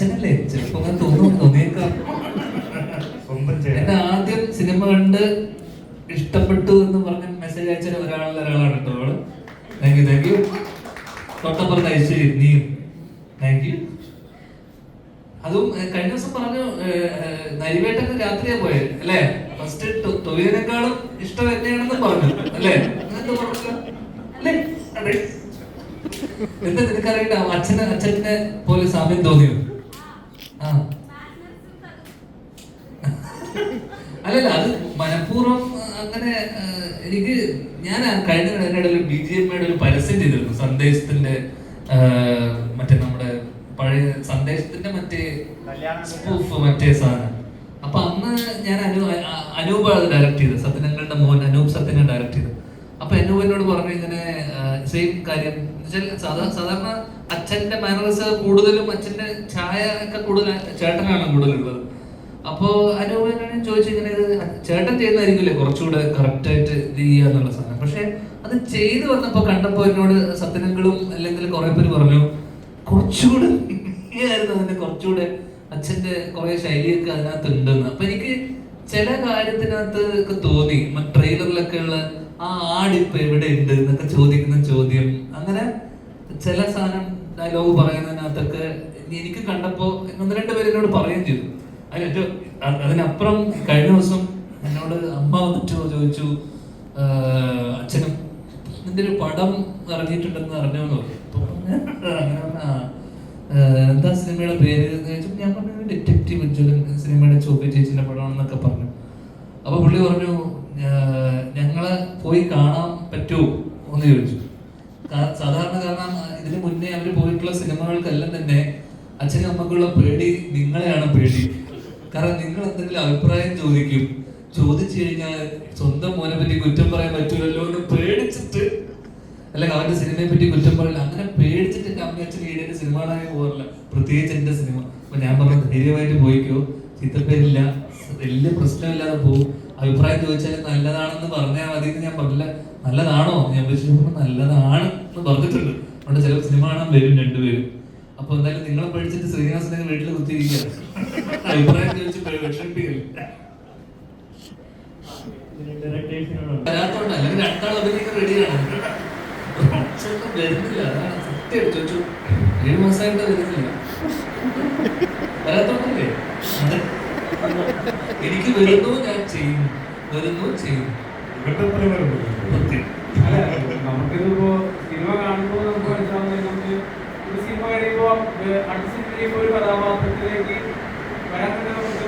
അച്ഛനല്ലേ? ചിലപ്പോ അങ്ങനെ തോന്നുന്നു തോന്നിയേക്കാം. എന്റെ ആദ്യം സിനിമ കണ്ട് ഇഷ്ടപ്പെട്ടു എന്ന് പറഞ്ഞ മെസ്സേജ് അയച്ച ഒരാളുള്ള ഒരാളാണ് കേട്ടോ അവൾ. താങ്ക് യു താങ്ക് യു തൊട്ടപ്പുറത്ത് ഐശ്വര്യ നീയും താങ്ക് യു അതും കഴിഞ്ഞ ദിവസം പറഞ്ഞു നരിവേട്ടൊക്കെ രാത്രിയാ പോയത് അല്ലേ? ഫസ്റ്റ് തൊഴിലിനേക്കാളും ഇഷ്ടം എന്നെയാണെന്ന് പറഞ്ഞു അല്ലേ? എന്താ നിനക്കറിയണ്ട അച്ഛന് അച്ഛനെ പോലെ സാമ്യം തോന്നിയോ? അല്ലല്ല അത് മനഃപൂർവം അങ്ങനെ എനിക്ക് ഞാൻ കഴിഞ്ഞ കഴിഞ്ഞ അതിനിടയിൽ ബി ജി എം ഒരു പരസ്യം ചെയ്തിരുന്നു. സന്ദേശത്തിന്റെ മറ്റേ നമ്മുടെ പഴയ സന്ദേശത്തിന്റെ മറ്റേ സ്പൂഫ് മറ്റേ സാധനം. അപ്പൊ അന്ന് ഞാൻ അനൂ അനൂപ് അത് ഡയറക്ട് ചെയ്തത് സത്യനങ്ങളുടെ മോൻ അനൂപ് സത്യനെ ഡയറക്ട് ചെയ്തു. അപ്പൊ അനൂപ് എന്നോട് പറഞ്ഞു ഇങ്ങനെ സെയിം കാര്യം സാധാരണ അച്ഛന്റെ മാനറസ് കൂടുതലും അച്ഛന്റെ ചായ ഒക്കെ കൂടുതൽ ചേട്ടനാണ് കൂടുതലുള്ളത്. അപ്പോ എന്നോട് ചോദിച്ചു ഇങ്ങനെ ചേട്ടൻ ചെയ്യുന്നതായിരിക്കില്ലേ കുറച്ചുകൂടെ കറക്റ്റ് ആയിട്ട് ഇത് ചെയ്യാന്നുള്ള സാധനം? പക്ഷെ അത് ചെയ്തു വന്നപ്പോ കണ്ടപ്പോ എന്നോട് സത്യനങ്ങളും അല്ലെങ്കിൽ കുറെ പേര് പറഞ്ഞു കുറച്ചുകൂടെ ആയിരുന്നു അതിന്റെ കുറച്ചുകൂടെ അച്ഛന്റെ കുറെ ശൈലിയൊക്കെ അതിനകത്ത് ഉണ്ടെന്ന് അപ്പൊ എനിക്ക് ചില കാര്യത്തിനകത്ത് ഒക്കെ തോന്നി ട്രെയിലറിലൊക്കെ ഉള്ള ആ ആടിപ്പ് എവിടെ ഉണ്ട് എന്നൊക്കെ ചോദിക്കുന്ന ചോദ്യം. അങ്ങനെ ചില സാധനം ഡയലോഗ് പറയുന്നതിനകത്തൊക്കെ എനിക്ക് കണ്ടപ്പോ ഒന്ന് രണ്ട് പേര് എന്നോട് പറയുകയും ചെയ്തു. അതിന് ഏറ്റവും അതിനപ്പുറം കഴിഞ്ഞ ദിവസം എന്നോട് അമ്മ വന്നിട്ട് ചോദിച്ചു "ആഹ് അച്ഛനും നിന്റെ ഒരു പടം ഇറങ്ങിയിട്ടുണ്ടെന്ന് അറിഞ്ഞു എന്ന് പറഞ്ഞു. ഞാൻ അങ്ങനെ പറഞ്ഞു, "ആ, ആഹ് എന്താ സിനിമയുടെ പേര് ഞാൻ പറഞ്ഞു ഡിറ്റക്റ്റീവ് ഉജ്ജ്വലൻ സിനിമയുടെ ചോപ്പി ചേച്ചിന്റെ പടമാണെന്നൊക്കെ പറഞ്ഞു. അപ്പൊ പുള്ളി പറഞ്ഞു ഞങ്ങളെ പോയി കാണാൻ പറ്റുമോ എന്ന് ചോദിച്ചു. സാധാരണ കാരണം ഇതിനു മുന്നേ അവർ പോയിട്ടുള്ള സിനിമകൾക്കെല്ലാം തന്നെ അച്ഛനും അമ്മക്കുള്ള പേടി നിങ്ങളെയാണ് പേടി. കാരണം നിങ്ങൾ എന്തെങ്കിലും അഭിപ്രായം ചോദിക്കും. ചോദിച്ചു കഴിഞ്ഞാൽ സ്വന്തം മോനെ പറ്റി കുറ്റം പറയാൻ പറ്റൂലല്ലോ എന്ന് പേടിച്ചിട്ട് അല്ലെങ്കിൽ അവന്റെ സിനിമയെ പറ്റി കുറ്റം പറയില്ല. അങ്ങനെ പേടിച്ചിട്ട് എന്റെ അമ്മ അച്ഛൻ ഈടേന്റെ സിനിമ കാണാൻ പോകാറില്ല. പ്രത്യേകിച്ച് എന്റെ സിനിമ. അപ്പൊ ഞാൻ പറഞ്ഞു ധൈര്യമായിട്ട് പോയിക്കോ. ചിത്രപ്പേരില്ല. വലിയ പ്രശ്നമില്ലാതെ പോകും അഭിപ്രായം ചോദിച്ചാൽ നല്ലതാണെന്ന് പറഞ്ഞാൽ മതി ഞാൻ പറഞ്ഞില്ല. നല്ലതാണോ? ഞാൻ വിളിച്ചു നല്ലതാണ് എന്ന് പറഞ്ഞിട്ടുണ്ട്. അതുകൊണ്ട് ചില സിനിമ കാണാൻ വരും രണ്ടുപേരും. അപ്പൊ എന്തായാലും നിങ്ങളെ പഠിച്ചിട്ട് ശ്രീനിവാസനെ വീട്ടിൽ കുത്തിയിരിക്കുക അഭിപ്രായം ചോദിച്ച് റെഡിയാണ് സത്യം. എനിക്ക് വരുന്നു ഞാൻ ചെയ്യുന്നു. വരുന്നു ചെയ്യുന്നു. അൺസിംപ്ലി ഒരു കഥാപാത്രത്തിലേക്ക് വരാൻ